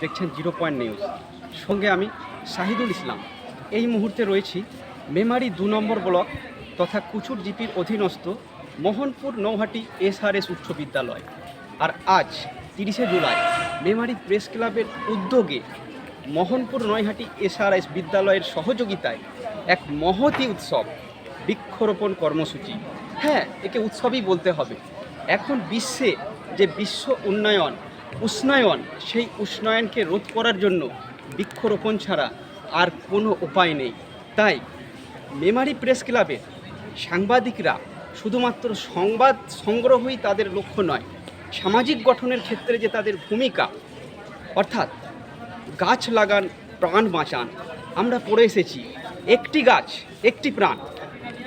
দেখছেন zero point news. সঙ্গে আমি শাহিদুল ইসলাম। এই মুহূর্তে রয়েছি মেমারি দু নম্বর ব্লক তথা কুচুর জিপির অধীনস্থ মোহনপুর নৌহাটি এসআরএস উচ্চ বিদ্যালয়। আর আজ তিরিশে জুলাই মেমারি প্রেস ক্লাবের উদ্যোগে মোহনপুর নয়হাটি এসআরএস বিদ্যালয়ের সহযোগিতায় এক মহতি উৎসব, বৃক্ষরোপণ কর্মসূচি। হ্যাঁ একে উৎসবই বলতে হবে। এখন বিশ্বে যে বিশ্ব উন্নয়ন উষ্ণায়ন, সেই উষ্ণায়নকে রোধ করার জন্য বৃক্ষরোপণ ছাড়া আর কোনো উপায় নেই। তাই মেমারি প্রেস ক্লাবের সাংবাদিকরা শুধুমাত্র সংবাদ সংগ্রহই তাদের লক্ষ্য নয়, সামাজিক গঠনের ক্ষেত্রে যে তাদের ভূমিকা, অর্থাৎ গাছ লাগান, প্রাণ বাঁচান, আমরা পড়ে এসেছি, একটি গাছ, একটি প্রাণ,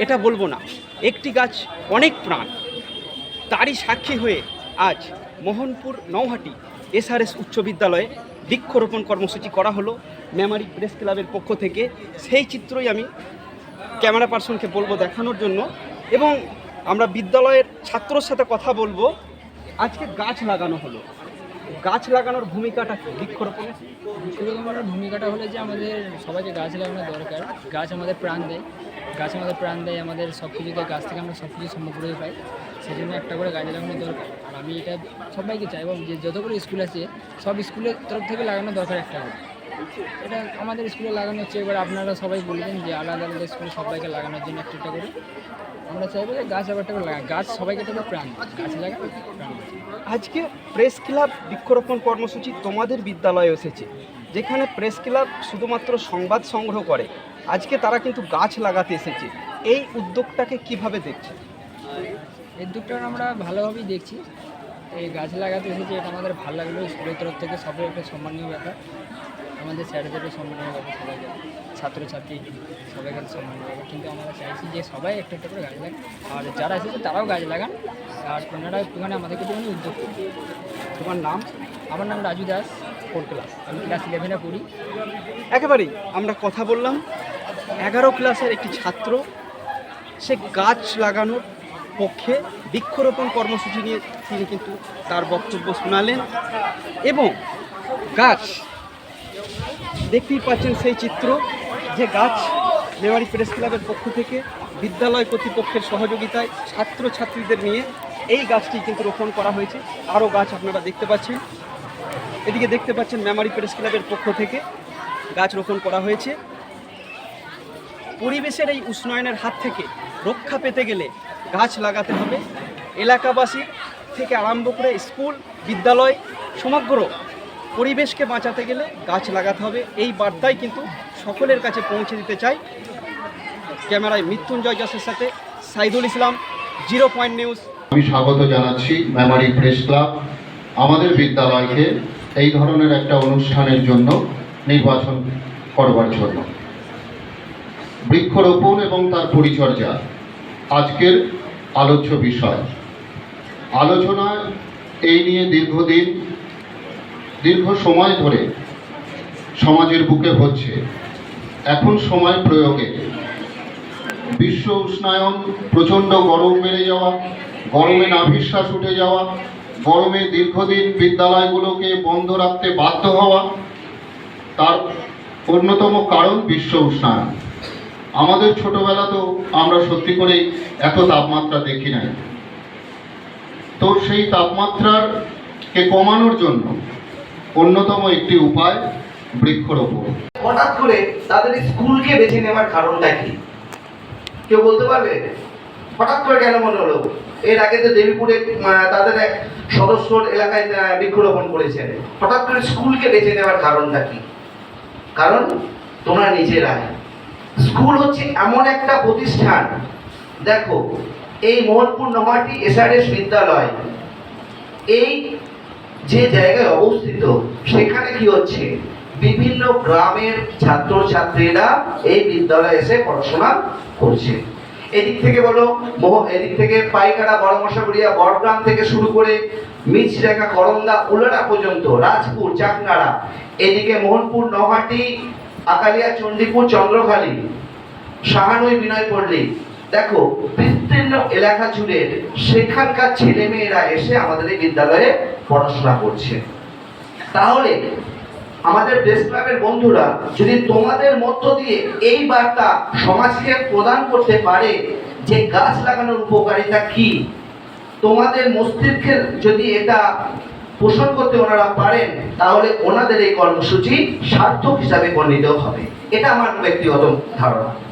এটা বলব না, একটি গাছ অনেক প্রাণ, তারই সাক্ষী হয়ে আজ মোহনপুর নৌহাটি এসআরএস উচ্চ বিদ্যালয়ে বৃক্ষরোপণ কর্মসূচি করা হলো। মেমারি প্রেস ক্লাবের পক্ষ থেকে সেই চিত্রই আমি ক্যামেরা পার্সনকে বলব দেখানোর জন্য। এবং আমরা বিদ্যালয়ের ছাত্রর সাথে কথা বলব। আজকে গাছ লাগানো হলো। গাছ লাগানোর ভূমিকাটা কি? বৃক্ষরোপণে? বৃক্ষরোপণের ভূমিকাটা হলো যে আমাদের সবাইকে গাছ লাগানো দরকার। গাছ আমাদের প্রাণ দেয়। গাছ আমাদের প্রাণ দেয়, আমাদের সব কিছুকে গাছ থেকে আমরা সব কিছু সমগ্রই পাই। সেই জন্য একটা করে গাছ লাগানো দরকার। আর আমি এটা সবাইকে চাইব যে যতগুলো স্কুল আছে, সব স্কুলের তরফ থেকে লাগানো দরকার একটা করে। এটা আমাদের স্কুলে লাগানো হচ্ছে, এবার আপনারা সবাই বলবেন যে আলাদা আলাদা স্কুলে সবাইকে লাগানোর জন্য একটা একটা করে। আমরা চাইব যে গাছ আবার একটা করে লাগা গাছ সবাইকে করে প্রাণ গাছ লাগানো প্রাণ আজকে প্রেস ক্লাব বৃক্ষরোপণ কর্মসূচি তোমাদের বিদ্যালয়ে এসেছে, যেখানে প্রেস ক্লাব শুধুমাত্র সংবাদ সংগ্রহ করে আজকে তারা কিন্তু গাছ লাগাতে এসেছে। এই উদ্যোগটাকে কীভাবে দেখছে এই উদ্যোগটা আমরা ভালোভাবেই দেখছি। এই গাছ লাগাতে এসেছে এটা আমাদের ভালো লাগল। স্কুলের তরফ থেকে সবাই একটা সম্মানীয় ব্যাপার। আমাদের স্যারদেরও সম্মানীয় ব্যাপার সবাইকে ছাত্রছাত্রী সবাইকার সম্মানীয় ব্যাপার। কিন্তু আমরা চাইছি যে সবাই একটা একটা করে গাছ লাগান আর যারা এসেছে তারাও গাছ লাগান। আর ওনারা একটুখানি আমাদেরকে একটুখানি উদ্যোগ। তোমার নাম? আমার নাম রাজু দাস ফোর ক্লাস আমি ক্লাস ইলেভেনে পড়ি। একেবারেই আমরা কথা বললাম। এগারো ক্লাসের একটি ছাত্র, সে গাছ লাগানোর পক্ষে বৃক্ষরোপণ কর্মসূচি নিয়ে তিনি কিন্তু তার বক্তব্য শোনালেন এবং গাছ, দেখতেই পাচ্ছেন সেই চিত্র যে গাছ মেমারি প্রেস ক্লাবের পক্ষ থেকে বিদ্যালয় কর্তৃপক্ষের সহযোগিতায় ছাত্র ছাত্রীদের নিয়ে এই গাছটি কিন্তু রোপণ করা হয়েছে। আরও গাছ আপনারা দেখতে পাচ্ছেন। এদিকে দেখতে পাচ্ছেন মেমারি প্রেস ক্লাবের পক্ষ থেকে গাছ রোপণ করা হয়েছে। পরিবেশের এই উষ্ণায়নের হাত থেকে রক্ষা পেতে গেলে গাছ লাগাতে হবে। এলাকাবাসী থেকে আরম্ভ করে স্কুল, বিদ্যালয় সমগ্র পরিবেশকে বাঁচাতে গেলে গাছ লাগাতে হবে। এই বার্তাই কিন্তু সকলের কাছে পৌঁছে দিতে চাই। ক্যামেরায় মৃত্যুঞ্জয় যশের সাথে Saidul Islam, zero point news. আমি স্বাগত জানাচ্ছি মেমারি প্রেস ক্লাব আমাদের বিদ্যালয়কে এই ধরনের একটা অনুষ্ঠানের জন্য নির্বাচন করবার জন্য। বৃক্ষরোপণ এবং তার পরিচর্যা। আজকের আলোচ্য বিষয়। আলোচনায় এই নিয়ে দীর্ঘদিন, দীর্ঘ সময় ধরে সমাজের বুকে হচ্ছে। এখন সময় প্রয়োগে। বিশ্ব উষ্ণায়ন, প্রচণ্ড গরম বেড়ে যাওয়া, গরমে নাভিশ্বাস উঠে যাওয়া, গরমে দীর্ঘদিন বিদ্যালয়গুলোকে বন্ধ রাখতে বাধ্য হওয়া, তার অন্যতম কারণ বিশ্ব উষ্ণায়ন। আমাদের ছোটবেলাতেও আমরা সত্যি করে এত তাপমাত্রা দেখি নাই। তো সেই তাপমাত্রাকে কমানোর জন্য অন্যতম একটি উপায় বৃক্ষরোপণ। হঠাৎ করে তাদের স্কুলকে বেছে নেওয়ার কারণটা কি? কেউ বলতে পারবে? হঠাৎ করে কেন মনে হলো? এর আগে তো দেবীপুরে তাদের এক সদস্যর এলাকায় বৃক্ষরোপণ করেছেন। হঠাৎ করে স্কুলকে বেছে নেওয়ার কারণটা কি? কারণ তোমরা নিজেরাই। স্কুল হচ্ছে এমন একটা প্রতিষ্ঠান। দেখো, এই মোহনপুর নমাটি এসআরএস বিদ্যালয়, এই যে জায়গায় অবস্থিত, সেখানে কি হচ্ছে? বিভিন্ন গ্রামের ছাত্রছাত্রীরা এই বিদ্যালয়ে এসে পড়াশোনা করছে। এদিক থেকে বলো এদিক থেকে পাইকারা বড় মশাগুড়িয়া বড়গ্রাম থেকে শুরু করে মিচরেখা করন্দা উলারা পর্যন্ত, রাজপুর, চাকনাড়া। এদিকে মোহনপুর নহাটি আকালিয়া চণ্ডীপুর চন্দ্রখালী সাহানুই বিনয় পল্লী। দেখো, বিস্তীর্ণ এলাকা জুড়ে সেখানকার ছেলে মেয়েরা এসে আমাদের এই বিদ্যালয়ে পড়াশোনা করছে। তাহলে আমাদের প্রেস ক্লাবের বন্ধুরা, যদি তোমাদের মধ্য দিয়ে এই বার্তা সমাজকে প্রদান করতে পারে যে গাছ লাগানোর উপকারিতা কি, তোমাদের মস্তিষ্কের যদি এটা পোষণ করতে ওনারা পারেন, তাহলে ওনাদের এই কর্মসূচি সার্থক হিসাবে বর্ণিত হবে। এটা আমার ব্যক্তিগত ধারণা।